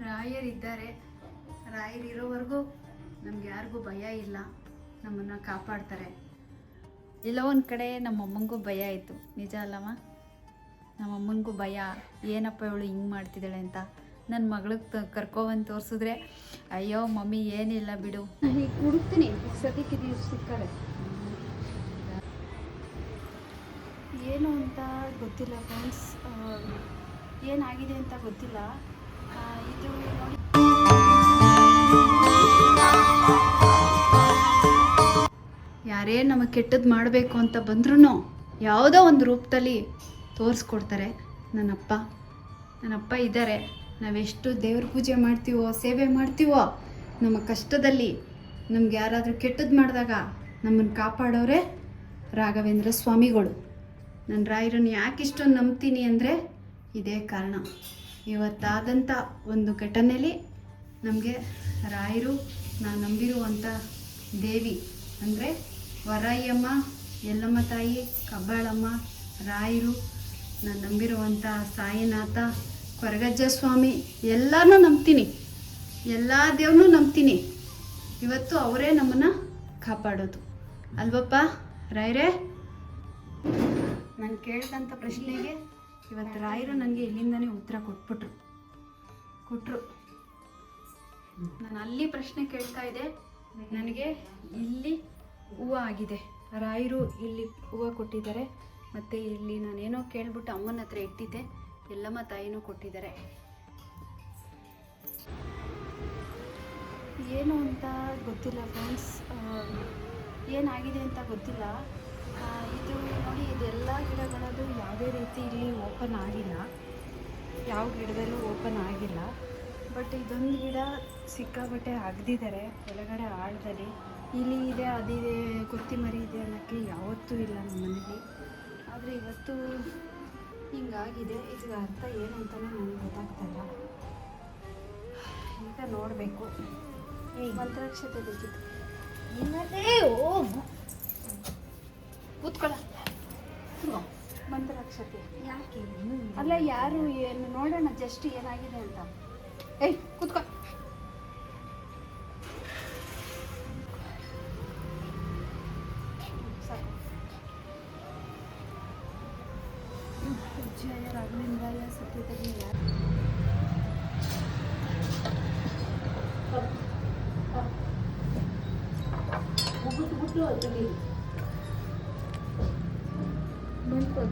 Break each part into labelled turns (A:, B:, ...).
A: ರಾಯರಿದ್ದಾರೆ. ರಾಯರಿರೋವರೆಗೂ ನಮ್ಗೆ ಯಾರಿಗೂ ಭಯ ಇಲ್ಲ. ನಮ್ಮನ್ನು ಕಾಪಾಡ್ತಾರೆ. ಎಲ್ಲೋ ಒಂದು ಕಡೆ ನಮ್ಮಮ್ಮನಿಗೂ ಭಯ ಇತ್ತು. ನಿಜ ಅಲ್ಲಮ್ಮ ನಮ್ಮಮ್ಮನಿಗೂ ಭಯ. ಏನಪ್ಪ ಇವಳು ಹಿಂಗೆ ಮಾಡ್ತಿದ್ದಾಳೆ ಅಂತ. ನನ್ನ ಮಗಳಿಗೆ ಕರ್ಕೊಬಂದು ತೋರಿಸಿದ್ರೆ, ಅಯ್ಯೋ ಮಮ್ಮಿ, ಏನಿಲ್ಲ ಬಿಡು. ನಾನು ಈಗ ಹುಡುಕ್ತೀನಿ. ಸದ್ಯಕ್ಕೆ ಇದು ಸಿಕ್ಕರೆ. ಏನು ಅಂತ ಗೊತ್ತಿಲ್ಲ ಫ್ರೆಂಡ್ಸ್. ಏನಾಗಿದೆ ಅಂತ ಗೊತ್ತಿಲ್ಲ. ಯಾರೇ ನಮಗೆ ಕೆಟ್ಟದ್ದು ಮಾಡಬೇಕು ಅಂತ ಬಂದ್ರೂ ಯಾವುದೋ ಒಂದು ರೂಪದಲ್ಲಿ ತೋರಿಸ್ಕೊಡ್ತಾರೆ. ನನ್ನಪ್ಪ ನನ್ನಪ್ಪ ಇದ್ದಾರೆ. ನಾವೆಷ್ಟು ದೇವ್ರ ಪೂಜೆ ಮಾಡ್ತೀವೋ, ಸೇವೆ ಮಾಡ್ತೀವೋ, ನಮ್ಮ ಕಷ್ಟದಲ್ಲಿ ನಮ್ಗೆ ಯಾರಾದರೂ ಕೆಟ್ಟದ್ದು ಮಾಡಿದಾಗ ನಮ್ಮನ್ನು ಕಾಪಾಡೋರೆ ರಾಘವೇಂದ್ರ ಸ್ವಾಮಿಗಳು. ನನ್ನ ರಾಯರನ್ನು ಯಾಕೆ ಇಷ್ಟೊಂದು ನಂಬ್ತೀನಿ ಅಂದರೆ ಇದೇ ಕಾರಣ. ಇವತ್ತಾದಂಥ ಒಂದು ಘಟನೆಯಲ್ಲಿ ನಮಗೆ ರಾಯರು ನಾನು ನಂಬಿರುವಂಥ ದೇವಿ ಅಂದರೆ ವರಯ್ಯಮ್ಮ, ಯಲ್ಲಮ್ಮ ತಾಯಿ, ಕಬ್ಬಾಳಮ್ಮ, ರಾಯರು, ನಾನು ನಂಬಿರುವಂಥ ಸಾಯಿನಾಥ, ಕೊರಗಜ್ಜ ಸ್ವಾಮಿ ಎಲ್ಲನೂ ನಂಬ್ತೀನಿ. ಎಲ್ಲ ದೇವ್ರನ್ನೂ ನಂಬ್ತೀನಿ. ಇವತ್ತು ಅವರೇ ನಮ್ಮನ್ನು ಕಾಪಾಡೋದು. ಅಲ್ವಪ್ಪ ರಾಯರೇ? ನಾನು ಕೇಳಿದಂಥ ಪ್ರಶ್ನೆಗೆ ಇವತ್ತು ರಾಯರು ನನಗೆ ಇಲ್ಲಿಂದನೇ ಉತ್ತರ ಕೊಟ್ಬಿಟ್ರು. ಕೊಟ್ಟರು ನಾನು ಅಲ್ಲಿ ಪ್ರಶ್ನೆ ಕೇಳ್ತಾ ಇದ್ದೆ ನನಗೆ ಇಲ್ಲಿ ಹೂವು ಆಗಿದೆ. ರಾಯರು ಇಲ್ಲಿ ಹೂವು ಕೊಟ್ಟಿದ್ದಾರೆ. ಮತ್ತು ಇಲ್ಲಿ ನಾನೇನೋ ಕೇಳ್ಬಿಟ್ಟು ಅಮ್ಮನ ಹತ್ರ ಇಟ್ಟಿದ್ದೆ. ಎಲ್ಲಮ್ಮ ತಾಯಿನೂ ಕೊಟ್ಟಿದ್ದಾರೆ. ಏನು ಅಂತ ಗೊತ್ತಿಲ್ಲ ಫ್ರೆಂಡ್ಸ್ ಏನಾಗಿದೆ ಅಂತ ಗೊತ್ತಿಲ್ಲ. ಇದು ನೋಡಿ, ಇದೆಲ್ಲ ಗಿಡಗಳದ್ದು ರೀತಿ ಇಲ್ಲಿ ಓಪನ್ ಆಗಿಲ್ಲ. ಯಾವ ಗಿಡದಲ್ಲೂ ಓಪನ್ ಆಗಿಲ್ಲ. ಬಟ್ ಇದೊಂದು ಗಿಡ ಸಿಕ್ಕಾಬಟ್ಟೆ ಅಗ್ದಿದ್ದಾರೆ ಒಳಗಡೆ ಆಳದಲ್ಲಿ. ಇಲ್ಲಿ ಇದೆ ಅದಿದೆ ಕೊತ್ತಿಮರಿ ಇದೆ ಅನ್ನೋಕ್ಕೆ ಯಾವತ್ತೂ ಇಲ್ಲ ನಮ್ಮ ಮನೇಲಿ. ಆದರೆ ಇವತ್ತು ಹಿಂಗಾಗಿದೆ. ಇದರ ಅರ್ಥ ಏನು ಅಂತಲೇ ನನಗೆ ಗೊತ್ತಾಗ್ತಾಯಿಲ್ಲ ಈಗ ನೋಡಬೇಕು. ಮಂತ್ರಾಕ್ಷತೆ ಬೇಕಿತ್ತು. ಕೂತ್ಕೊಳ್ಳ. ಮಂತ್ರಾಕ್ಷತೆ.
B: ಯಾಕೆ?
A: ಅಲ್ಲ ಯಾರು ಏನು ನೋಡೋಣ ಜಸ್ಟ್ ಏನಾಗಿದೆ ಅಂತ. ಏಯ್ ಕೂತ್ಕೊ. ಸಾಕು. ಜಯ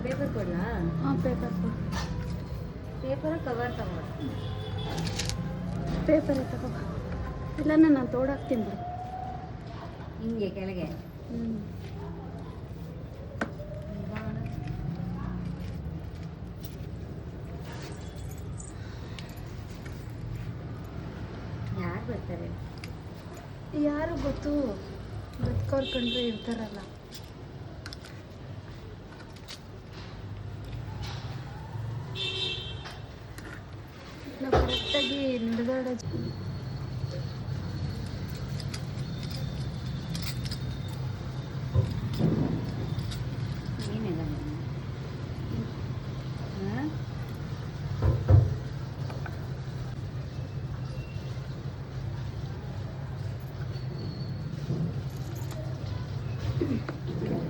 B: ಪೇಪರ್ ಕೊಡ್ಲಾ?
A: ಹಾಂ ಪೇಪರ್
B: ಪೇಪರ್ ಕವರ್ ತಗೋ.
A: ಪೇಪರ್ ತಗೋ. ಇಲ್ಲ ನಾನು ತೋಡಾಕ್ತೀನಿ ಬಿಡು.
B: ಹಿಂಗೆ ಕೆಳಗೆ.
A: ಹ್ಞೂ
B: ಯಾರು ಬರ್ತಾರೆ?
A: ಯಾರು ಗೊತ್ತು? ಬದುಕೋರ್ ಕಂಡ್ರೆ ಇರ್ತಾರಲ್ಲ ನಾವು ಕರೆಕ್ಟಾಗಿ ನಡೆದಾಡೋ
B: ಏನಿಲ್ಲ ಹಾಂ ಎಲ್ಲ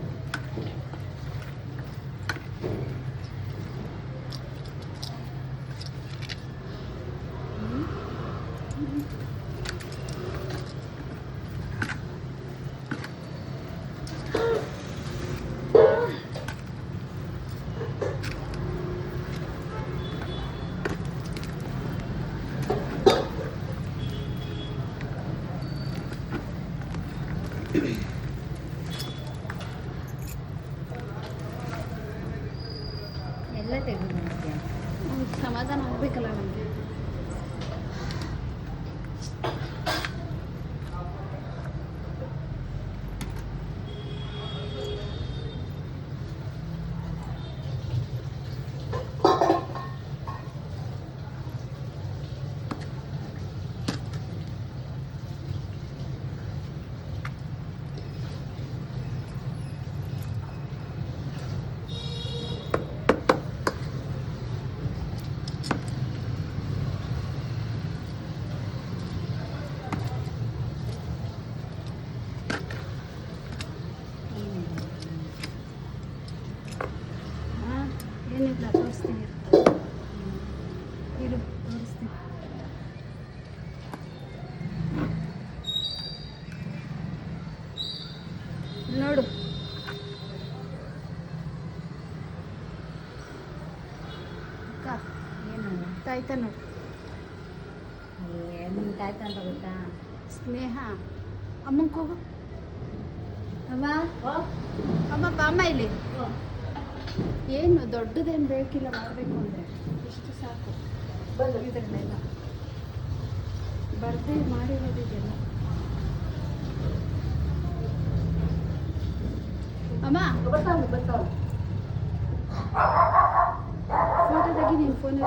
B: ಏನಿಲ್ಲ ತೋರಿಸ್ತೀನಿ
A: ಇರು ತೋರಿಸ್ತೀನಿ. ನೋಡು. ಅಕ್ಕ ಏನು? ತಾಯ್ತ ನೋಡು.
B: ನಿಮ್ಗೆ ತಾಯ್ತ ಅಂತ ಗೊತ್ತಾ?
A: ಸ್ನೇಹ. ಅಮ್ಮ ಹೋಗು.
B: ಅಮ್ಮ?
A: ಅಮ್ಮ ಬಾಮ್ಮ ಇಲ್ಲಿ. ಏನು ದೊಡ್ಡದೇನು ಬೇಕಿಲ್ಲ ಮಾಡಬೇಕು ಅಂದರೆ ಇಷ್ಟು ಸಾಕು. ಇದರಲ್ಲೆಲ್ಲ. ಬರ್ದೇ ಮಾಡಿರೋದಿದೆಲ್ಲ. ಅಮ್ಮ. ಫೋಟೋ ತೆಗಿ ನೀನು ಫೋನಲ್ಲಿ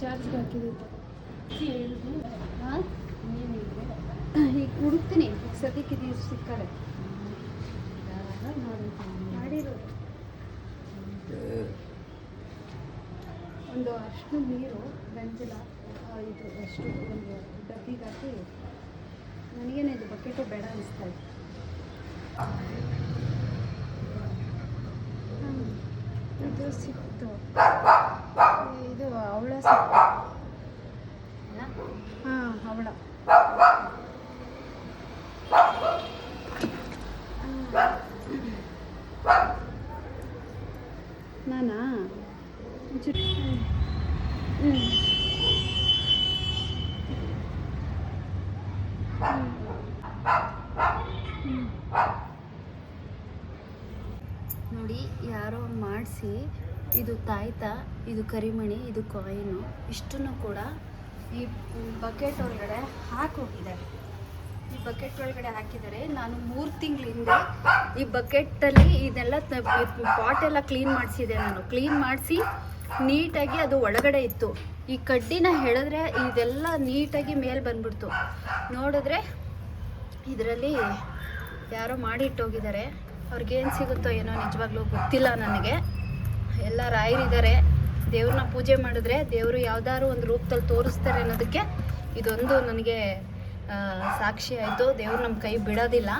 A: ಚಾರ್ಜ್ಗೆ ಹಾಕಿದ್ದು ಹಾಂ ಈಗ ಹುಡುಕ್ತೀನಿ ಸದ್ಯಕ್ಕೆ ಇದು ಸಿಕ್ಕಳೆ ಒಂದು ಅಷ್ಟು ನೀರು, ಗಂಜಲ ಇದು ಅಷ್ಟು ಒಂದು ಡಬ್ಬಿಗೆ ಹಾಕಿ ನನಗೇನು ಇದು ಬಕೆಟು ಬೇಡ ಅನಿಸ್ತಾ ಇತ್ತು. ಇದು ಸಿಕ್ತು. ಇದು ಅವಳ ಸಿಕ್ತು ಹಾಂ ಅವಳ ನಾನಾ ಒಂಚೂರು ಹ್ಞೂ ನೋಡಿ, ಯಾರೋ ಮಾಡಿಸಿ, ಇದು ತಾಯ್ತ, ಇದು ಕರಿಮಣಿ, ಇದು ಕಾಯಿನು ಇಷ್ಟನ್ನು ಕೂಡ ಈ ಬಕೆಟ್ ಒಳಗಡೆ ಹಾಕೋಗಿದ್ದಾರೆ ಈ ಬಕೆಟ್ ಒಳಗಡೆ ಹಾಕಿದ್ದಾರೆ ನಾನು ಮೂರು ತಿಂಗಳಿಂದ ಈ ಬಕೆಟಲ್ಲಿ ಇದೆಲ್ಲ ಪಾಟ್ ಎಲ್ಲ ಕ್ಲೀನ್ ಮಾಡಿಸಿದೆ ನಾನು. ಕ್ಲೀನ್ ಮಾಡಿಸಿ ನೀಟಾಗಿ ಅದು ಒಳಗಡೆ ಇತ್ತು. ಈ ಕಡ್ಡಿನ ಹೇಳಿದ್ರೆ ಇದೆಲ್ಲ ನೀಟಾಗಿ ಮೇಲೆ ಬಂದ್ಬಿಡ್ತು. ನೋಡಿದ್ರೆ ಇದರಲ್ಲಿ ಯಾರೋ ಮಾಡಿಟ್ಟೋಗಿದ್ದಾರೆ. ಅವ್ರಿಗೇನು ಸಿಗುತ್ತೋ ಏನೋ ನಿಜವಾಗ್ಲೂ ಗೊತ್ತಿಲ್ಲ ನನಗೆ. ಎಲ್ಲ ರಾಯರಿದ್ದಾರೆ. ದೇವ್ರನ್ನ ಪೂಜೆ ಮಾಡಿದ್ರೆ ದೇವರು ಯಾವ್ದಾದ್ರು ಒಂದು ರೂಪದಲ್ಲಿ ತೋರಿಸ್ತಾರೆ ಅನ್ನೋದಕ್ಕೆ ಇದೊಂದು ನನಗೆ ಸಾಕ್ಷಿ ಆಯಿತು. ದೇವ್ರು ನಮ್ಮ ಕೈ ಬಿಡೋದಿಲ್ಲ.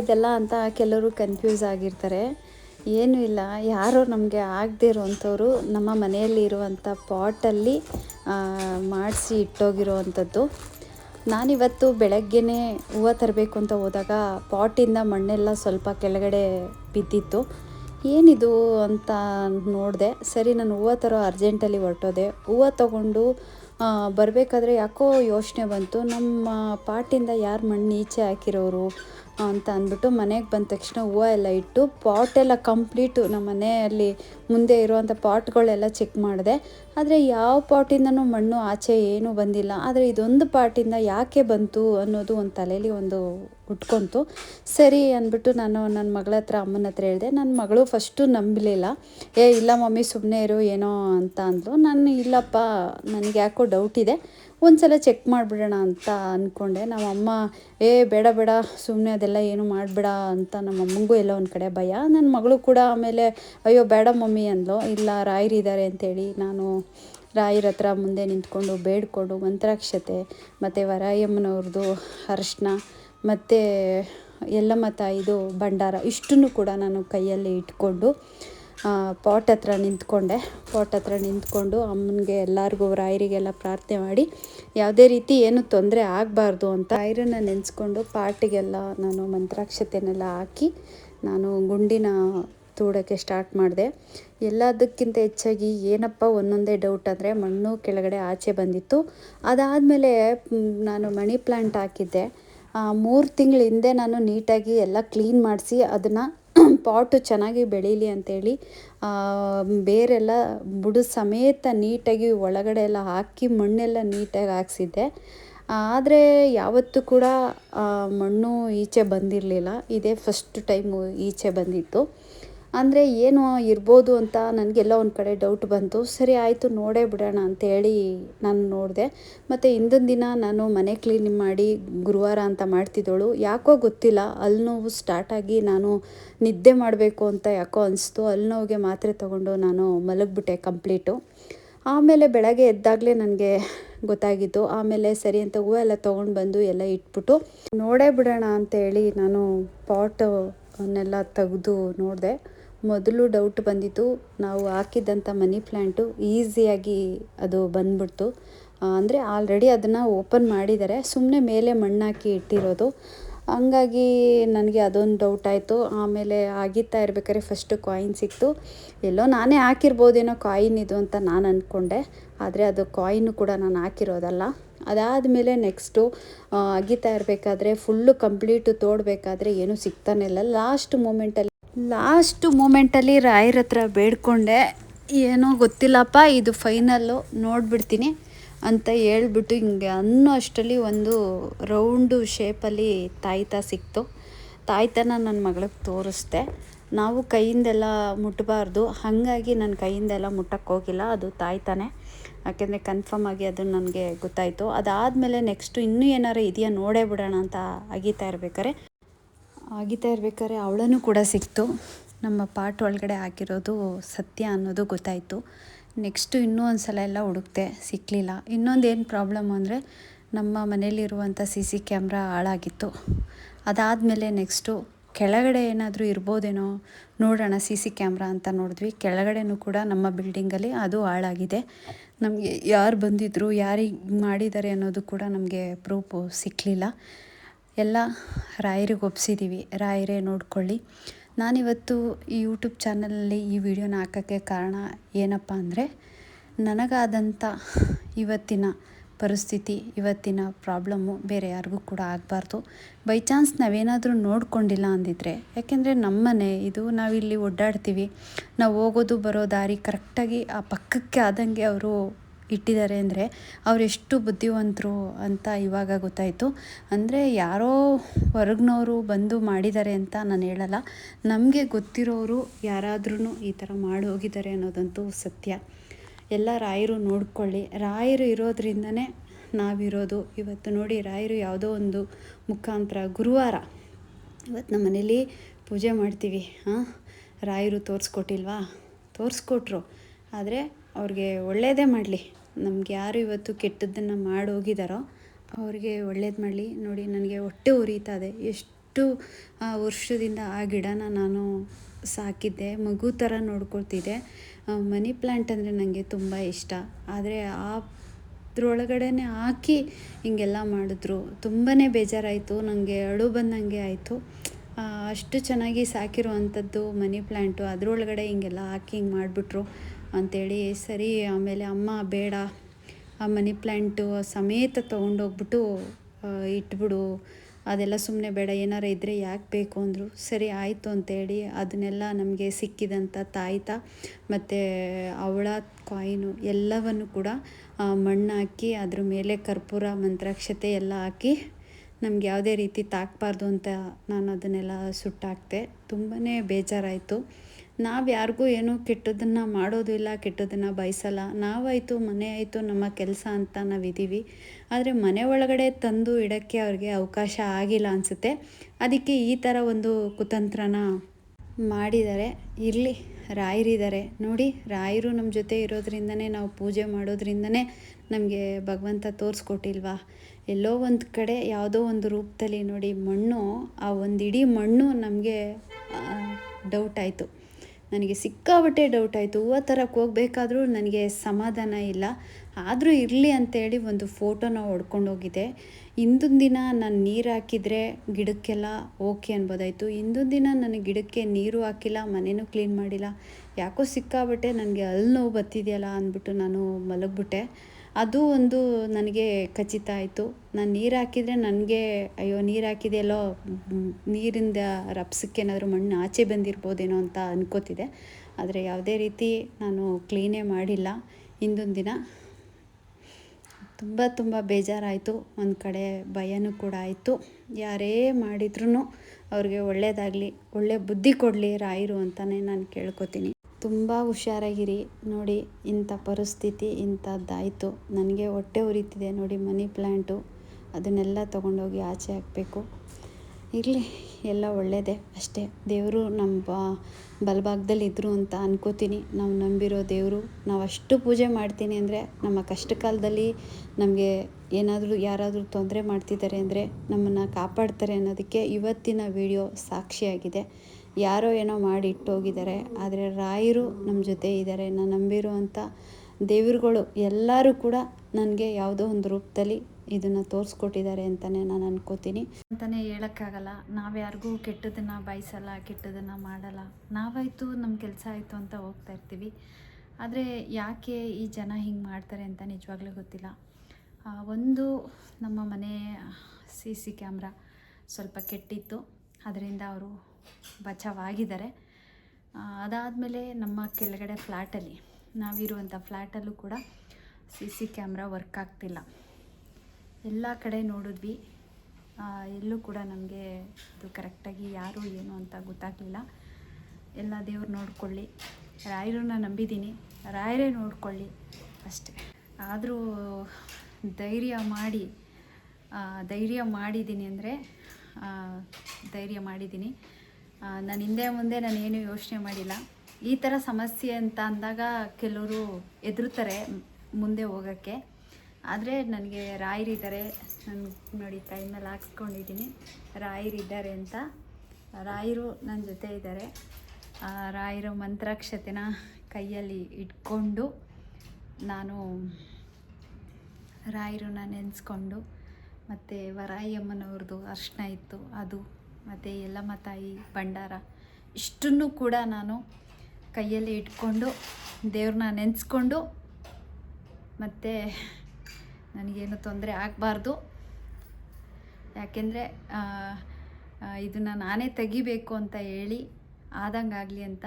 A: ಇದೆಲ್ಲ ಅಂತ ಕೆಲವರು ಕನ್ಫ್ಯೂಸ್ ಆಗಿರ್ತಾರೆ. ಏನೂ ಇಲ್ಲ. ಯಾರೋ ನಮಗೆ ಆಗದೆ ಇರೋವಂಥವ್ರು ನಮ್ಮ ಮನೆಯಲ್ಲಿ ಇರುವಂಥ ಪಾಟಲ್ಲಿ ಮಾಡಿಸಿ ಇಟ್ಟೋಗಿರುವಂಥದ್ದು. ನಾನಿವತ್ತು ಬೆಳಗ್ಗೆನೇ ಹೂವು ತರಬೇಕು ಅಂತ ಹೋದಾಗ ಪಾಟಿಂದ ಮಣ್ಣೆಲ್ಲ ಸ್ವಲ್ಪ ಕೆಳಗಡೆ ಬಿದ್ದಿತ್ತು. ಏನಿದು ಅಂತ ನೋಡಿದೆ. ಸರಿ, ನಾನು ಹೂವು ತರೋ ಅರ್ಜೆಂಟಲ್ಲಿ ಹೊರಟೋದೆ. ಹೂವು ತಗೊಂಡು ಬರಬೇಕಾದ್ರೆ ಯಾಕೋ ಯೋಚನೆ ಬಂತು. ನಮ್ಮ ಪಾಟಿಂದ ಯಾರು ಮಣ್ಣು ಈಚೆ ಹಾಕಿರೋರು? ಅಂತ ಅಂದ್ಬಿಟ್ಟು ಮನೆಗೆ ಬಂದ ತಕ್ಷಣ ಹೂವು ಎಲ್ಲ ಇಟ್ಟು ಪಾಟ್ ಎಲ್ಲ ಕಂಪ್ಲೀಟು ನಮ್ಮ ಮನೆಯಲ್ಲಿ ಮುಂದೆ ಇರುವಂಥ ಪಾಟ್ಗಳೆಲ್ಲ ಚೆಕ್ ಮಾಡಿದೆ. ಆದರೆ ಯಾವ ಪಾಟಿಂದನೂ ಮಣ್ಣು ಆಚೆ ಏನೂ ಬಂದಿಲ್ಲ. ಆದರೆ ಇದೊಂದು ಪಾಟಿಂದ ಯಾಕೆ ಬಂತು ಅನ್ನೋದು ಒಂದು ತಲೆಯಲ್ಲಿ ಒಂದು ಉಟ್ಕೊಂತು. ಸರಿ ಅಂದ್ಬಿಟ್ಟು ನಾನು ನನ್ನ ಮಗಳ ಹತ್ರ ಅಮ್ಮನ ಹತ್ರ ಹೇಳಿದೆ ನನ್ನ ಮಗಳು ಫಸ್ಟು ನಂಬಲಿಲ್ಲ. ಏ, ಇಲ್ಲ ಮಮ್ಮಿ ಸುಮ್ಮನೆ ಇರು, ಏನೋ ಅಂತ ಅಂದ್ಲು. ನಾನು, ಇಲ್ಲಪ್ಪ, ನನಗೆ ಯಾಕೋ ಡೌಟ್ ಇದೆ. ಒಂದ್ಸಲ ಚೆಕ್ ಮಾಡಿಬಿಡೋಣ ಅಂತ ಅಂದ್ಕೊಂಡೆ ನಮ್ಮಮ್ಮ ಏ, ಬೇಡ ಬೇಡ ಸುಮ್ಮನೆ ಅದೆಲ್ಲ ಏನು ಮಾಡಬೇಡ ಅಂತ ನಮ್ಮ ಅಮ್ಮಂಗೂ ಎಲ್ಲ ಒಂದು ಕಡೆ ಭಯ. ನನ್ನ ಮಗಳು ಕೂಡ ಆಮೇಲೆ, ಅಯ್ಯೋ, ಬೇಡ ಮಮ್ಮಿ ಅಂದ್ಲು. ಇಲ್ಲ ರಾಯರಿದ್ದಾರೆ ಅಂತೇಳಿ ನಾನು ರಾಯರ ಹತ್ರ ಮುಂದೆ ನಿಂತ್ಕೊಂಡು ಬೇಡ್ಕೊಂಡು ಮಂತ್ರಾಕ್ಷತೆ, ಮತ್ತು ವರಾಯಮ್ಮನವ್ರದ್ದು ಅರ್ಶನ, ಮತ್ತು ಎಲ್ಲಮ್ಮ ತಾಯಿದು ಭಂಡಾರ ಇಷ್ಟನ್ನು ಕೂಡ ನಾನು ಕೈಯಲ್ಲಿ ಇಟ್ಕೊಂಡು ಪಾಟ್ ಹತ್ರ ನಿಂತ್ಕೊಂಡೆ. ಪಾಟ್ ಹತ್ರ ನಿಂತ್ಕೊಂಡು ಅಮ್ಮನಿಗೆ ಎಲ್ಲರಿಗೂ ರಾಯರಿಗೆಲ್ಲ ಪ್ರಾರ್ಥನೆ ಮಾಡಿ, ಯಾವುದೇ ರೀತಿ ಏನು ತೊಂದರೆ ಆಗಬಾರ್ದು ಅಂತ ರಾಯರನ್ನ ನೆನೆಸ್ಕೊಂಡು ಪಾಟಿಗೆಲ್ಲ ನಾನು ಮಂತ್ರಾಕ್ಷತೆನೆಲ್ಲ ಹಾಕಿ ನಾನು ಗುಂಡಿನ ತೂಡೋಕ್ಕೆ ಸ್ಟಾರ್ಟ್ ಮಾಡಿದೆ. ಎಲ್ಲದಕ್ಕಿಂತ ಹೆಚ್ಚಾಗಿ ಏನಪ್ಪ ಒಂದೊಂದೇ ಡೌಟ್ ಅಂದರೆ ಮಣ್ಣು ಕೆಳಗಡೆ ಆಚೆ ಬಂದಿತ್ತು. ಅದಾದಮೇಲೆ ನಾನು ಮಣಿ ಪ್ಲ್ಯಾಂಟ್ ಹಾಕಿದ್ದೆ. ಮೂರು ತಿಂಗಳ ಹಿಂದೆ ನಾನು ನೀಟಾಗಿ ಎಲ್ಲ ಕ್ಲೀನ್ ಮಾಡಿಸಿ ಅದನ್ನು ಪಾಟು ಚೆನ್ನಾಗಿ ಬೆಳೀಲಿ ಅಂತೇಳಿ ಆ, ಬೇರೆಲ್ಲ ಬುಡ ಸಮೇತ ನೀಟಾಗಿ ಒಳಗಡೆ ಎಲ್ಲ ಹಾಕಿ ಮಣ್ಣೆಲ್ಲ ನೀಟಾಗಿ ಹಾಕ್ಸಿದ್ದೆ. ಆದರೆ ಯಾವತ್ತೂ ಕೂಡ ಮಣ್ಣು ಈಚೆ ಬಂದಿರಲಿಲ್ಲ. ಇದೇ ಫಸ್ಟ್ ಟೈಮು ಈಚೆ ಬಂದಿತ್ತು ಅಂದರೆ ಏನು ಇರ್ಬೋದು ಅಂತ ನನಗೆಲ್ಲ ಒಂದು ಕಡೆ ಡೌಟ್ ಬಂತು. ಸರಿ, ಆಯಿತು, ನೋಡೇ ಬಿಡೋಣ ಅಂತೇಳಿ ನಾನು ನೋಡಿದೆ. ಮತ್ತು ಹಿಂದಿನ ದಿನ ನಾನು ಮನೆ ಕ್ಲೀನ್ ಮಾಡಿ ಗುರುವಾರ ಅಂತ ಮಾಡ್ತಿದ್ದಳು. ಯಾಕೋ ಗೊತ್ತಿಲ್ಲ, ಅಲ್ಲಿ ಸ್ಟಾರ್ಟಾಗಿ ನಾನು ನಿದ್ದೆ ಮಾಡಬೇಕು ಅಂತ ಯಾಕೋ ಅನಿಸ್ತು. ಅಲ್ಲಿ ನೋವಿಗೆ ಮಾತ್ರೆ ತೊಗೊಂಡು ನಾನು ಮಲಗಿಬಿಟ್ಟೆ ಕಂಪ್ಲೀಟು ಆಮೇಲೆ ಬೆಳಗ್ಗೆ ಎದ್ದಾಗಲೇ ನನಗೆ ಗೊತ್ತಾಗಿತ್ತು. ಆಮೇಲೆ ಸರಿ ಅಂತ ಹೂವು ಎಲ್ಲ ತೊಗೊಂಡು ಬಂದು ಎಲ್ಲ ಇಟ್ಬಿಟ್ಟು ನೋಡೇ ಬಿಡೋಣ ಅಂತೇಳಿ ನಾನು ಪಾಟನ್ನೆಲ್ಲ ತೆಗೆದು ನೋಡಿದೆ. ಮೊದಲು ಡೌಟ್ ಬಂದಿತ್ತು. ನಾವು ಹಾಕಿದ್ದಂಥ ಮನಿ ಪ್ಲ್ಯಾಂಟು ಈಸಿಯಾಗಿ ಅದು ಬಂದ್ಬಿಡ್ತು. ಅಂದರೆ ಆಲ್ರೆಡಿ ಅದನ್ನು ಓಪನ್ ಮಾಡಿದ್ದಾರೆ. ಸುಮ್ಮನೆ ಮೇಲೆ ಮಣ್ಣಾಕಿ ಇಟ್ಟಿರೋದು. ಹಂಗಾಗಿ ನನಗೆ ಅದೊಂದು ಡೌಟ್ ಆಯಿತು. ಆಮೇಲೆ ಆಗಿತ್ತಾ ಇರ್ಬೇಕಾದ್ರೆ ಫಸ್ಟು ಕಾಯಿನ್ ಸಿಕ್ತು. ಎಲ್ಲೋ ನಾನೇ ಹಾಕಿರ್ಬೋದೇನೋ ಕಾಯಿನ್ ಇದು ಅಂತ ನಾನು ಅಂದ್ಕೊಂಡೆ ಆದರೆ ಅದು ಕಾಯಿನು ಕೂಡ ನಾನು ಹಾಕಿರೋದಲ್ಲ. ಅದಾದಮೇಲೆ ನೆಕ್ಸ್ಟು ಅಗಿತಾ ಇರಬೇಕಾದ್ರೆ ಫುಲ್ಲು ಕಂಪ್ಲೀಟು ತೋಡಬೇಕಾದ್ರೆ ಏನೂ ಸಿಗ್ತಾನೆ ಇಲ್ಲ. ಲಾಸ್ಟ್ ಮೂಮೆಂಟಲ್ಲಿ ಲಾಸ್ಟ್ ಮೂಮೆಂಟಲ್ಲಿ ರಾಯರ ಹತ್ರ ಬೇಡ್ಕೊಂಡೆ. ಏನೋ ಗೊತ್ತಿಲ್ಲಪ್ಪ, ಇದು ಫೈನಲ್ಲು, ನೋಡಿಬಿಡ್ತೀನಿ ಅಂತ ಹೇಳ್ಬಿಟ್ಟು ಹಿಂಗೆ ಅನ್ನೋ ಅಷ್ಟರಲ್ಲಿ ಒಂದು ರೌಂಡು ಶೇಪಲ್ಲಿ ತಾಯ್ತ ಸಿಕ್ತು. ತಾಯ್ತನ ನನ್ನ ಮಗಳಿಗೆ ತೋರಿಸ್ದೆ. ನಾವು ಕೈಯಿಂದೆಲ್ಲ ಮುಟ್ಟಬಾರ್ದು ಹಾಗಾಗಿ ನನ್ನ ಕೈಯಿಂದೆಲ್ಲ ಮುಟ್ಟಕ್ಕೆ ಹೋಗಿಲ್ಲ. ಅದು ತಾಯ್ತಾನೆ. ಯಾಕೆಂದರೆ ಕನ್ಫರ್ಮ್ ಆಗಿ ಅದು ನನಗೆ ಗೊತ್ತಾಯಿತು. ಅದಾದಮೇಲೆ ನೆಕ್ಸ್ಟು ಇನ್ನೂ ಏನಾರು ಇದೆಯಾ ನೋಡೇ ಬಿಡೋಣ ಅಂತ ಅಗೀತಾ ಇರ್ಬೇಕಾರೆ. ಅಗಿತಾ ಇರ್ಬೇಕಾದ್ರೆ ಅವಳನ್ನು ಕೂಡ ಸಿಕ್ತು. ನಮ್ಮ ಪಾಟ್ ಒಳಗಡೆ ಹಾಕಿರೋದು ಸತ್ಯ ಅನ್ನೋದು ಗೊತ್ತಾಯಿತು. ನೆಕ್ಸ್ಟು ಇನ್ನೂ ಒಂದು ಸಲ ಎಲ್ಲ ಹುಡುಕ್ತೆ ಸಿಕ್ಕಲಿಲ್ಲ ಇನ್ನೊಂದು ಏನು ಪ್ರಾಬ್ಲಮ್ ಅಂದರೆ ನಮ್ಮ ಮನೇಲಿರುವಂಥ ಸಿ ಸಿ ಕ್ಯಾಮ್ರಾ ಹಾಳಾಗಿತ್ತು. ಅದಾದಮೇಲೆ ನೆಕ್ಸ್ಟು ಕೆಳಗಡೆ ಏನಾದರೂ ಇರ್ಬೋದೇನೋ ನೋಡೋಣ ಸಿ ಸಿ ಕ್ಯಾಮ್ರಾ ಅಂತ ನೋಡಿದ್ವಿ. ಕೆಳಗಡೆನೂ ಕೂಡ ನಮ್ಮ ಬಿಲ್ಡಿಂಗಲ್ಲಿ ಅದು ಹಾಳಾಗಿದೆ. ನಮಗೆ ಯಾರು ಬಂದಿದ್ದರು ಯಾರಿಗೆ ಮಾಡಿದ್ದಾರೆ ಅನ್ನೋದು ಕೂಡ ನಮಗೆ ಪ್ರೂಫು ಸಿಕ್ಕಲಿಲ್ಲ ಎಲ್ಲ ರಾಯರಿಗೆ ಒಪ್ಸಿದ್ದೀವಿ ರಾಯರೇ ನೋಡ್ಕೊಳ್ಳಿ. ನಾನಿವತ್ತು ಈ ಯೂಟ್ಯೂಬ್ ಚಾನಲಲ್ಲಿ ಈ ವಿಡಿಯೋನ ಹಾಕೋಕ್ಕೆ ಕಾರಣ ಏನಪ್ಪ ಅಂದರೆ ನನಗಾದಂಥ ಇವತ್ತಿನ ಪರಿಸ್ಥಿತಿ, ಇವತ್ತಿನ ಪ್ರಾಬ್ಲಮ್ಮು ಬೇರೆ ಯಾರಿಗೂ ಕೂಡ ಆಗಬಾರ್ದು. ಬೈ ಚಾನ್ಸ್ ನಾವೇನಾದರೂ ನೋಡಿಕೊಂಡಿಲ್ಲ ಅಂದಿದ್ರೆ, ಯಾಕೆಂದರೆ ನಮ್ಮನೆ ಇದು ನಾವಿಲ್ಲಿ ಒಡ್ಡಾಡ್ತೀವಿ ನಾವು ಹೋಗೋದು ಬರೋ ದಾರಿ ಕರೆಕ್ಟಾಗಿ ಆ ಪಕ್ಕಕ್ಕೆ ಆದಂಗೆ ಅವರು ಇಟ್ಟಿದ್ದಾರೆ ಅಂದರೆ ಅವರೆಷ್ಟು ಬುದ್ಧಿವಂತರು ಅಂತ ಇವಾಗ ಗೊತ್ತಾಯಿತು. ಅಂದರೆ ಯಾರೋ ಹೊರಗ್ನವರು ಬಂದು ಮಾಡಿದ್ದಾರೆ ಅಂತ ನಾನು ಹೇಳಲ್ಲ. ನಮಗೆ ಗೊತ್ತಿರೋರು ಯಾರಾದ್ರೂ ಈ ಥರ ಮಾಡಿ ಹೋಗಿದ್ದಾರೆ ಅನ್ನೋದಂತೂ ಸತ್ಯ. ಎಲ್ಲ ರಾಯರು ನೋಡ್ಕೊಳ್ಳಿ. ರಾಯರು ಇರೋದ್ರಿಂದನೇ ನಾವಿರೋದು. ಇವತ್ತು ನೋಡಿ ರಾಯರು ಯಾವುದೋ ಒಂದು ಮುಖಾಂತರ ಗುರುವಾರ ಇವತ್ತು ನಮ್ಮ ಮನೇಲಿ ಪೂಜೆ ಮಾಡ್ತೀವಿ. ಹಾಂ, ರಾಯರು ತೋರಿಸ್ಕೊಟ್ಟಿಲ್ವಾ? ತೋರಿಸ್ಕೊಟ್ರು. ಆದರೆ ಅವ್ರಿಗೆ ಒಳ್ಳೆಯದೇ ಮಾಡಲಿ. ನಮ್ಗೆ ಯಾರು ಇವತ್ತು ಕೆಟ್ಟದ್ದನ್ನು ಮಾಡಿ ಹೋಗಿದ್ದಾರೋ ಅವ್ರಿಗೆ ಒಳ್ಳೇದು ಮಾಡಲಿ. ನೋಡಿ, ನನಗೆ ಹೊಟ್ಟೆ ಉರಿತಾ ಇದೆ. ಎಷ್ಟು ವರ್ಷದಿಂದ ಆ ಗಿಡನ ನಾನು ಸಾಕಿದ್ದೆ, ಮಗು ಥರ ನೋಡ್ಕೊಳ್ತಿದ್ದೆ. ಮನಿ ಪ್ಲ್ಯಾಂಟ್ ಅಂದರೆ ನನಗೆ ತುಂಬ ಇಷ್ಟ. ಆದರೆ ಆ ಅದ್ರೊಳಗಡೆ ಹಾಕಿ ಹಿಂಗೆಲ್ಲ ಮಾಡಿದ್ರು. ತುಂಬಾ ಬೇಜಾರಾಯಿತು. ನನಗೆ ಅಳು ಬಂದಂಗೆ ಆಯಿತು. ಅಷ್ಟು ಚೆನ್ನಾಗಿ ಸಾಕಿರುವಂಥದ್ದು ಮನಿ ಪ್ಲ್ಯಾಂಟು ಅದರೊಳಗಡೆ ಹಿಂಗೆಲ್ಲ ಹಾಕಿ ಹಿಂಗೆ ಮಾಡಿಬಿಟ್ರು. ಅಂಥೇಳಿ ಸರಿ, ಆಮೇಲೆ ಅಮ್ಮ ಬೇಡ, ಆ ಮನಿ ಪ್ಲ್ಯಾಂಟು ಸಮೇತ ತೊಗೊಂಡೋಗ್ಬಿಟ್ಟು ಇಟ್ಬಿಡು, ಅದೆಲ್ಲ ಸುಮ್ಮನೆ ಬೇಡ, ಏನಾರು ಇದ್ದರೆ ಯಾಕೆ ಬೇಕು ಅಂದರು. ಸರಿ, ಆಯಿತು ಅಂತೇಳಿ ಅದನ್ನೆಲ್ಲ ನಮಗೆ ಸಿಕ್ಕಿದಂಥ ತಾಯ್ತ ಮತ್ತು ಅವಳ ಕಾಯಿನು ಎಲ್ಲವನ್ನು ಕೂಡ ಮಣ್ಣು ಹಾಕಿ ಅದ್ರ ಮೇಲೆ ಕರ್ಪೂರ, ಮಂತ್ರಾಕ್ಷತೆ ಎಲ್ಲ ಹಾಕಿ ನಮ್ಗೆ ಯಾವುದೇ ರೀತಿ ತಾಕಬಾರ್ದು ಅಂತ ನಾನು ಅದನ್ನೆಲ್ಲ ಸುಟ್ಟಾಕ್ತೆ. ತುಂಬಾ ಬೇಜಾರಾಯಿತು. ನಾವು ಯಾರಿಗೂ ಏನೂ ಕೆಟ್ಟದನ್ನು ಮಾಡೋದು ಇಲ್ಲ ಕೆಟ್ಟದನ್ನು ಬಯಸಲ್ಲ. ನಾವಾಯಿತು ಮನೆ ಆಯಿತು ನಮ್ಮ ಕೆಲಸ ಅಂತ ನಾವಿದ್ದೀವಿ ಆದರೆ ಮನೆ ಒಳಗಡೆ ತಂದು ಇಡೋಕ್ಕೆ ಅವ್ರಿಗೆ ಅವಕಾಶ ಆಗಿಲ್ಲ ಅನಿಸುತ್ತೆ. ಅದಕ್ಕೆ ಈ ಥರ ಒಂದು ಕುತಂತ್ರನ ಮಾಡಿದ್ದಾರೆ ಇರಲಿ, ರಾಯರಿದ್ದಾರೆ. ನೋಡಿ, ರಾಯರು ನಮ್ಮ ಜೊತೆ ಇರೋದ್ರಿಂದನೇ ನಾವು ಪೂಜೆ ಮಾಡೋದ್ರಿಂದನೇ ನಮಗೆ ಭಗವಂತ ತೋರಿಸ್ಕೊಟ್ಟಿಲ್ವಾ? ಎಲ್ಲೋ ಒಂದು ಕಡೆ ಯಾವುದೋ ಒಂದು ರೂಪದಲ್ಲಿ ನೋಡಿ ಮಣ್ಣು, ಆ ಒಂದು ಇಡೀ ಮಣ್ಣು ನಮಗೆ ಡೌಟ್ ಆಯಿತು. ನನಗೆ ಸಿಕ್ಕಾಬಟ್ಟೆ ಡೌಟ್ ಆಯಿತು. ಹೂವು ತರಕ್ಕೆ ಹೋಗ್ಬೇಕಾದ್ರೂ ನನಗೆ ಸಮಾಧಾನ ಇಲ್ಲ. ಆದರೂ ಇರಲಿ ಅಂತೇಳಿ ಒಂದು ಫೋಟೋನ ಹೊಡ್ಕೊಂಡೋಗಿದ್ದೆ. ಹಿಂದಿನ ದಿನ ನಾನು ನೀರು ಹಾಕಿದರೆ ಗಿಡಕ್ಕೆಲ್ಲ ಓಕೆ ಅನ್ಬೋದಾಯಿತು. ಹಿಂದಿನ ದಿನ ನನಗೆ ಗಿಡಕ್ಕೆ ನೀರು ಹಾಕಿಲ್ಲ, ಮನೇನೂ ಕ್ಲೀನ್ ಮಾಡಿಲ್ಲ. ಯಾಕೋ ಸಿಕ್ಕಾಬಟ್ಟೆ ನನಗೆ ಅಲ್ಲಿ ನೋವು ಬತ್ತಿದೆಯಲ್ಲ ಅಂದ್ಬಿಟ್ಟು ನಾನು ಮಲಗಿಬಿಟ್ಟೆ. ಅದು ಒಂದು ನನಗೆ ಖಚಿತ ಆಯಿತು. ನಾನು ನೀರು ಹಾಕಿದರೆ ನನಗೆ, ಅಯ್ಯೋ ನೀರು ಹಾಕಿದೆಯಲ್ಲೋ ನೀರಿಂದ ರಪ್ಸಕ್ಕೆ ಏನಾದರೂ ಮಣ್ಣು ಆಚೆ ಬಂದಿರ್ಬೋದೇನೋ ಅಂತ ಅನ್ಕೋತಿದ್ದೆ ಆದರೆ ಯಾವುದೇ ರೀತಿ ನಾನು ಕ್ಲೀನೇ ಮಾಡಿಲ್ಲ. ಹಿಂದೊಂದು ದಿನ ತುಂಬ ತುಂಬ ಬೇಜಾರಾಯಿತು. ಒಂದು ಕಡೆ ಭಯನೂ ಕೂಡ ಆಯಿತು. ಯಾರೇ ಮಾಡಿದ್ರೂ ಅವ್ರಿಗೆ ಒಳ್ಳೆಯದಾಗಲಿ ಒಳ್ಳೆ ಬುದ್ಧಿ ಕೊಡಲಿ ರಾಯರು ಅಂತಲೇ ನಾನು ಕೇಳ್ಕೊತೀನಿ. ತುಂಬ ಹುಷಾರಾಗಿರಿ. ನೋಡಿ, ಇಂಥ ಪರಿಸ್ಥಿತಿ ಇಂಥದ್ದಾಯಿತು. ನನಗೆ ಹೊಟ್ಟೆ ಉರಿತಿದೆ. ನೋಡಿ, ಮನಿ ಪ್ಲ್ಯಾಂಟು ಅದನ್ನೆಲ್ಲ ತೊಗೊಂಡೋಗಿ ಆಚೆ ಹಾಕಬೇಕು. ಇರಲಿ, ಎಲ್ಲ ಒಳ್ಳೆಯದೇ ಅಷ್ಟೇ. ದೇವರು ನಮ್ಮ ಬಲಭಾಗದಲ್ಲಿ ಇದ್ದರು ಅಂತ ಅನ್ಕೋತೀನಿ. ನಾವು ನಂಬಿರೋ ದೇವರು. ನಾವು ಅಷ್ಟು ಪೂಜೆ ಮಾಡ್ತೀನಿ ಅಂದರೆ, ನಮ್ಮ ಕಷ್ಟ ಕಾಲದಲ್ಲಿ ನಮಗೆ ಏನಾದರೂ, ಯಾರಾದರೂ ತೊಂದರೆ ಮಾಡ್ತಿದ್ದಾರೆ ಅಂದರೆ, ನಮ್ಮನ್ನು ಕಾಪಾಡ್ತಾರೆ ಅನ್ನೋದಕ್ಕೆ ಇವತ್ತಿನ ವಿಡಿಯೋ ಸಾಕ್ಷಿಯಾಗಿದೆ. ಯಾರೋ ಏನೋ ಮಾಡಿ ಇಟ್ಟೋಗಿದ್ದಾರೆ, ಆದರೆ ರಾಯರು ನಮ್ಮ ಜೊತೆ ಇದ್ದಾರೆ ನಾನು ನಂಬಿರುವಂಥ ದೇವರುಗಳು ಎಲ್ಲರೂ ಕೂಡ ನನಗೆ ಯಾವುದೋ ಒಂದು ರೂಪದಲ್ಲಿ ಇದನ್ನು ತೋರಿಸ್ಕೊಟ್ಟಿದ್ದಾರೆ ಅಂತಲೇ ನಾನು ಅನ್ಕೋತೀನಿ. ಅಂತಲೇ ಹೇಳೋಕ್ಕಾಗಲ್ಲ, ನಾವು ಯಾರಿಗೂ ಕೆಟ್ಟದನ್ನು ಬಯಸಲ್ಲ, ಕೆಟ್ಟದನ್ನು ಮಾಡಲ್ಲ. ನಾವಾಯಿತು ನಮ್ಮ ಕೆಲಸ ಆಯಿತು ಅಂತ ಹೋಗ್ತಾ ಇರ್ತೀವಿ. ಆದರೆ ಯಾಕೆ ಈ ಜನ ಹಿಂಗೆ ಮಾಡ್ತಾರೆ ಅಂತ ನಿಜವಾಗ್ಲೂ ಗೊತ್ತಿಲ್ಲ. ಒಂದು ನಮ್ಮ ಮನೆ ಸಿ ಸಿ ಕ್ಯಾಮ್ರಾ ಸ್ವಲ್ಪ ಕೆಟ್ಟಿತ್ತು, ಅದರಿಂದ ಅವರು ಬಚಾವಾಗಿದ್ದಾರೆ. ಅದಾದಮೇಲೆ ನಮ್ಮ ಕೆಳಗಡೆ ಫ್ಲ್ಯಾಟಲ್ಲಿ ನಾವಿರುವಂಥ ಫ್ಲ್ಯಾಟಲ್ಲೂ ಕೂಡ ಸಿ ಸಿ ಕ್ಯಾಮ್ರಾ ವರ್ಕ್ ಆಗ್ತಿಲ್ಲ. ಎಲ್ಲ ಕಡೆ ನೋಡಿದ್ವಿ. ಎಲ್ಲೂ ಕೂಡ ನಮಗೆ ಅದು ಕರೆಕ್ಟಾಗಿ ಯಾರು ಏನು ಅಂತ ಗೊತ್ತಾಗಲಿಲ್ಲ. ಎಲ್ಲ ದೇವ್ರು ನೋಡ್ಕೊಳ್ಳಿ. ರಾಯರನ್ನ ನಂಬಿದ್ದೀನಿ. ರಾಯರೇ ನೋಡಿಕೊಳ್ಳಿ ಅಷ್ಟೇ. ಆದರೂ ಧೈರ್ಯ ಮಾಡಿ ಧೈರ್ಯ ಮಾಡಿದ್ದೀನಿ ಅಂದರೆ ಧೈರ್ಯ ಮಾಡಿದ್ದೀನಿ. ನಾನು ಹಿಂದೆ ಮುಂದೆ ನಾನು ಏನು ಯೋಚನೆ ಮಾಡಿಲ್ಲ. ಈ ಥರ ಸಮಸ್ಯೆ ಅಂತ ಅಂದಾಗ ಕೆಲವರು ಎದುರುತ್ತಾರೆ ಮುಂದೆ ಹೋಗೋಕ್ಕೆ. ಆದರೆ ನನಗೆ ರಾಯರಿದ್ದಾರೆ. ನಾನು ನೋಡಿ ಕೈ ಮೇಲೆ ಹಾಕ್ಸ್ಕೊಂಡಿದ್ದೀನಿ ರಾಯರಿದ್ದಾರೆ ಅಂತ. ರಾಯರು ನನ್ನ ಜೊತೆ ಇದ್ದಾರೆ. ರಾಯರ ಮಂತ್ರಾಕ್ಷತೆನ ಕೈಯಲ್ಲಿ ಇಟ್ಕೊಂಡು ನಾನು ರಾಯರನ್ನ ನೆನೆಸ್ಕೊಂಡು ಮತ್ತು ವರಾಯಿ ಅಮ್ಮನವ್ರದ್ದು ಅರ್ಶಿನ ಇತ್ತು. ಅದು ಮತ್ತು ಎಲ್ಲಮ್ಮ ತಾಯಿ, ಭಂಡಾರ ಇಷ್ಟನ್ನು ಕೂಡ ನಾನು ಕೈಯಲ್ಲಿ ಇಟ್ಕೊಂಡು, ದೇವ್ರನ್ನ ನೆನೆಸ್ಕೊಂಡು ಮತ್ತು ನನಗೇನು ತೊಂದರೆ ಆಗಬಾರ್ದು. ಯಾಕೆಂದರೆ ಇದನ್ನು ನಾನೇ ತೆಗಿಬೇಕು ಅಂತ ಹೇಳಿ ಆದಂಗಾಗಲಿ ಅಂತ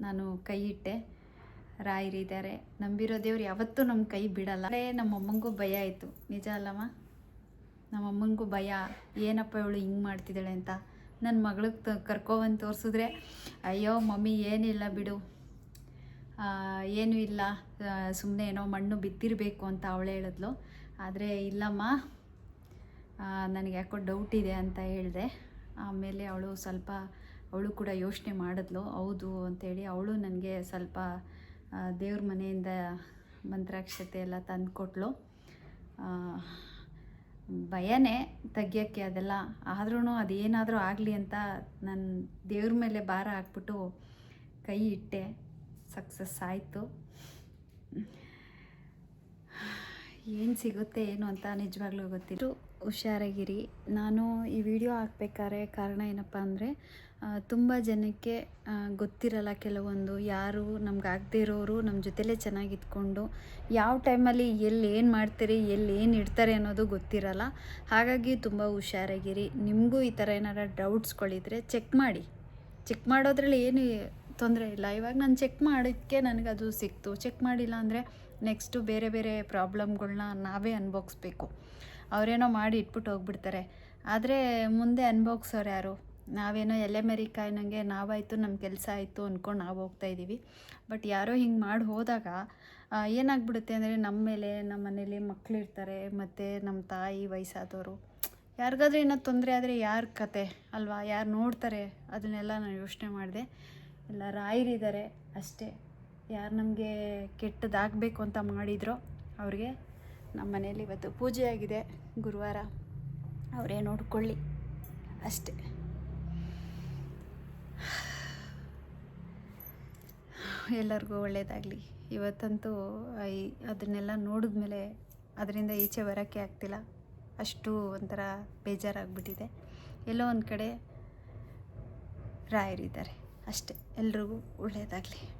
A: ನಾನು ಕೈ ಇಟ್ಟೆ. ರಾಯರಿದ್ದಾರೆ. ನಂಬಿರೋ ದೇವ್ರು ಯಾವತ್ತೂ ನಮ್ಮ ಕೈ ಬಿಡಲ್ಲ. ನಮ್ಮ ಅಮ್ಮಂಗೂ ಭಯ ಆಯಿತು. ನಿಜ ಅಲ್ಲಮ್ಮ ನಮ್ಮ ಅಮ್ಮನಿಗೂ ಭಯ, ಏನಪ್ಪ ಇವಳು ಹಿಂಗೆ ಮಾಡ್ತಿದ್ದಾಳೆ ಅಂತ. ನನ್ನ ಮಗಳಿಗೆ ತ, ಕರ್ಕೊಬಂದು ತೋರಿಸಿದ್ರೆ, ಅಯ್ಯೋ ಮಮ್ಮಿ, ಏನಿಲ್ಲ ಬಿಡು. ಏನೂ ಇಲ್ಲ. ಸುಮ್ಮನೆ ಏನೋ ಮಣ್ಣು ಬಿತ್ತಿರಬೇಕು ಅಂತ ಅವಳೇ ಹೇಳಿದ್ಲು. ಆದರೆ ಇಲ್ಲಮ್ಮ ನನಗೆ ಯಾಕೋ ಡೌಟ್ ಇದೆ ಅಂತ ಹೇಳಿದೆ. ಆಮೇಲೆ ಅವಳು ಸ್ವಲ್ಪ, ಅವಳು ಕೂಡ ಯೋಚನೆ ಮಾಡಿದ್ಲು. ಹೌದು ಅಂತೇಳಿ ಅವಳು ನನಗೆ ಸ್ವಲ್ಪ ದೇವ್ರ ಮನೆಯಿಂದ ಮಂತ್ರಾಕ್ಷತೆ ಎಲ್ಲ ತಂದು ಕೊಟ್ಲು ಭಯನೇ ತೆಗಿಯೋಕ್ಕೆ ಅದೆಲ್ಲ. ಆದ್ರೂ ಅದೇನಾದರೂ ಆಗಲಿ ಅಂತ ನಾನು ದೇವ್ರ ಮೇಲೆ ಭಾರ ಹಾಕ್ಬಿಟ್ಟು ಕೈ ಇಟ್ಟೆ. ಸಕ್ಸಸ್ ಆಯಿತು. ಏನು ಸಿಗುತ್ತೆ, ಏನು ಅಂತ ನಿಜವಾಗ್ಲೂ ಗೊತ್ತಿತ್ತು ಹುಷಾರಾಗಿರಿ. ನಾನು ಈ ವಿಡಿಯೋ ಹಾಕ್ಬೇಕಾದ್ರೆ ಕಾರಣ ಏನಪ್ಪ ಅಂದರೆ ತುಂಬ ಜನಕ್ಕೆ ಗೊತ್ತಿರಲ್ಲ ಕೆಲವೊಂದು. ಯಾರು ನಮ್ಗೆ ಆಗದೇ ಇರೋರು ನಮ್ಮ ಜೊತೆಲೇ ಚೆನ್ನಾಗಿ ಇದ್ಕೊಂಡು ಯಾವ ಟೈಮಲ್ಲಿ ಎಲ್ಲಿ ಏನು ಮಾಡ್ತೀರಿ, ಎಲ್ಲಿ ಏನು ಇಡ್ತಾರೆ ಅನ್ನೋದು ಗೊತ್ತಿರಲ್ಲ. ಹಾಗಾಗಿ ತುಂಬ ಹುಷಾರಾಗಿರಿ. ನಿಮಗೂ ಈ ಥರ ಏನಾರ ಡೌಟ್ಸ್ಗಳಿದ್ರೆ ಚೆಕ್ ಮಾಡಿ. ಚೆಕ್ ಮಾಡೋದ್ರಲ್ಲಿ ಏನು ತೊಂದರೆ ಇಲ್ಲ. ಇವಾಗ ನಾನು ಚೆಕ್ ಮಾಡೋಕ್ಕೆ ನನಗೆ ಅದು ಸಿಕ್ತು. ಚೆಕ್ ಮಾಡಿಲ್ಲ ಅಂದರೆ ನೆಕ್ಸ್ಟು ಬೇರೆ ಬೇರೆ ಪ್ರಾಬ್ಲಮ್ಗಳನ್ನ ನಾವೇ ಅನ್ಭೋಗಿಸ್ಬೇಕು ಅವರೇನೋ ಮಾಡಿ ಇಟ್ಬಿಟ್ಟು ಹೋಗ್ಬಿಡ್ತಾರೆ. ಆದರೆ ಮುಂದೆ ಅನ್ಭೋಗ್ಸೋರು ಯಾರು? ನಾವೇನೋ ಎಲೆ ಮೆರಿಕಾಯಿನಂಗೆ ನಾವಾಯಿತು ನಮ್ಮ ಕೆಲಸ ಆಯಿತು ಅಂದ್ಕೊಂಡು ನಾವು ಹೋಗ್ತಾ ಇದ್ದೀವಿ ಬಟ್ ಯಾರೋ ಹಿಂಗೆ ಮಾಡಿ ಹೋದಾಗ ಏನಾಗ್ಬಿಡುತ್ತೆ ಅಂದರೆ ನಮ್ಮ ಮೇಲೆ ನಮ್ಮ ಮನೇಲಿ ಮಕ್ಕಳಿರ್ತಾರೆ ಮತ್ತು ನಮ್ಮ ತಾಯಿ ವಯಸ್ಸಾದವರು ಯಾರಿಗಾದ್ರೂ ಏನೋ ತೊಂದರೆ ಆದರೆ ಯಾರ ಕತೆ ಅಲ್ವಾ? ಯಾರು ನೋಡ್ತಾರೆ, ಅದನ್ನೆಲ್ಲ ನಾನು ಯೋಚನೆ ಮಾಡಿದೆ. ಎಲ್ಲ ರಾಯರಿದ್ದಾರೆ ಅಷ್ಟೇ. ಯಾರು ನಮಗೆ ಕೆಟ್ಟದಾಗಬೇಕು ಅಂತ ಮಾಡಿದ್ರೋ ಅವ್ರಿಗೆ ನಮ್ಮ ಮನೇಲಿ ಇವತ್ತು ಪೂಜೆ ಆಗಿದೆ ಗುರುವಾರ. ಅವರೇ ನೋಡ್ಕೊಳ್ಳಿ. ಅಷ್ಟೇ. ಎಲ್ಲರಿಗೂ ಒಳ್ಳೆಯದಾಗಲಿ ಇವತ್ತಂತೂ ಈ ಅದನ್ನೆಲ್ಲ ನೋಡಿದ್ಮೇಲೆ ಅದರಿಂದ ಈಚೆ ಬರೋಕ್ಕೆ ಆಗ್ತಿಲ್ಲ. ಅಷ್ಟು ಒಂಥರ ಬೇಜಾರಾಗ್ಬಿಟ್ಟಿದೆ. ಎಲ್ಲೋ ಒಂದು ಕಡೆ ರಾಯರಿದ್ದಾರೆ. ಅಷ್ಟೇ. ಎಲ್ರಿಗೂ ಒಳ್ಳೆಯದಾಗಲಿ